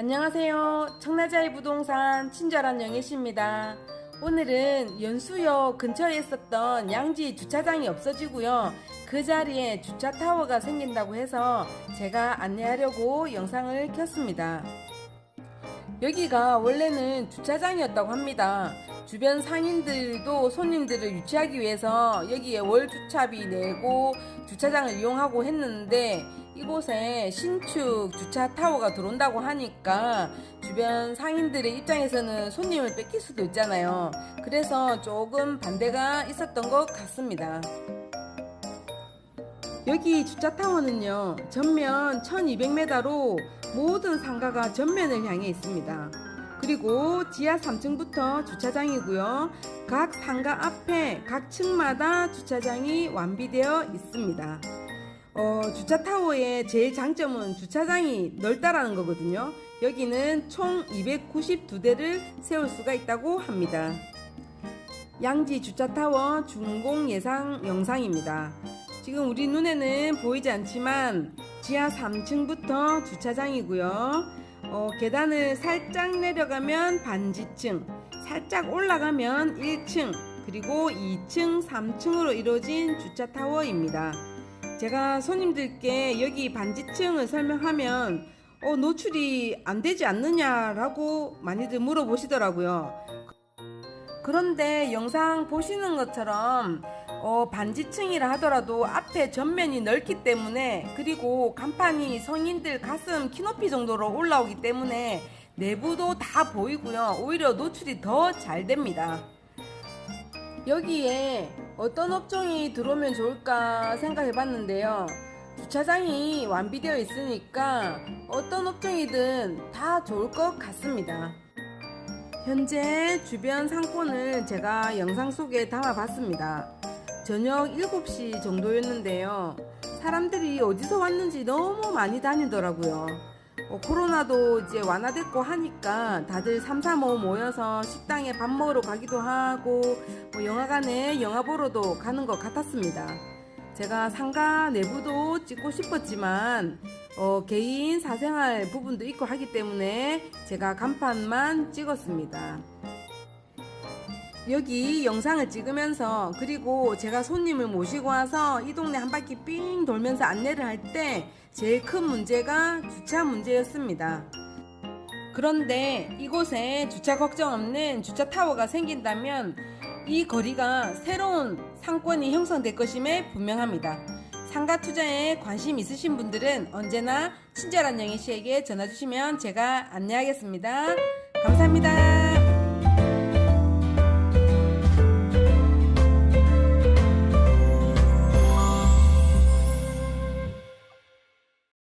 안녕하세요. 청라자이 부동산 친절한 영애씨입니다. 오늘은 연수역 근처에 있었던 양지 주차장이 없어지고요. 그 자리에 주차 타워가 생긴다고 해서 제가 안내하려고 영상을 켰습니다. 여기가 원래는 주차장이었다고 합니다. 주변 상인들도 손님들을 유치하기 위해서 여기에 월 주차비 내고 주차장을 이용하고 했는데 이곳에 신축 주차 타워가 들어온다고 하니까 주변 상인들의 입장에서는 손님을 뺏길 수도 있잖아요. 그래서 조금 반대가 있었던 것 같습니다. 여기 주차 타워는요, 전면 1200m로 모든 상가가 전면을 향해 있습니다. 그리고 지하 3층부터 주차장이고요. 각 상가 앞에 각 층마다 주차장이 완비되어 있습니다. 어, 주차 타워의 제일 장점은 주차장이 넓다라는 거거든요. 여기는 총 292대를 세울 수가 있다고 합니다. 양지 주차 타워 준공 예상 영상입니다. 지금 우리 눈에는 보이지 않지만 지하 3층부터 주차장이고요. 어, 계단을 살짝 내려가면 반지층, 살짝 올라가면 1층, 그리고 2층, 3층으로 이루어진 주차 타워입니다. 제가 손님들께 여기 반지층을 설명하면 어, 노출이 안 되지 않느냐라고 많이들 물어보시더라고요. 그런데 영상 보시는 것처럼 어, 반지층이라 하더라도 앞에 전면이 넓기 때문에 그리고 간판이 성인들 가슴 키 높이 정도로 올라오기 때문에 내부도 다 보이고요. 오히려 노출이 더 잘 됩니다. 여기에 어떤 업종이 들어오면 좋을까 생각해 봤는데요. 주차장이 완비되어 있으니까 어떤 업종이든 다 좋을 것 같습니다. 현재 주변 상권을 제가 영상 속에 담아 봤습니다. 저녁 7시 정도였는데요. 사람들이 어디서 왔는지 너무 많이 다니더라고요. 어, 코로나도 이제 완화됐고 하니까 다들 3, 4, 5 모여서 식당에 밥 먹으러 가기도 하고 뭐 영화관에 영화 보러도 가는 것 같았습니다. 제가 상가 내부도 찍고 싶었지만 어, 개인 사생활 부분도 있고 하기 때문에 제가 간판만 찍었습니다. 여기 영상을 찍으면서 그리고 제가 손님을 모시고 와서 이 동네 한 바퀴 삥 돌면서 안내를 할 때 제일 큰 문제가 주차 문제였습니다. 그런데 이곳에 주차 걱정 없는 주차 타워가 생긴다면 이 거리가 새로운 상권이 형성될 것임에 분명합니다. 상가 투자에 관심 있으신 분들은 언제나 친절한 영희 씨에게 전화 주시면 제가 안내하겠습니다. 감사합니다.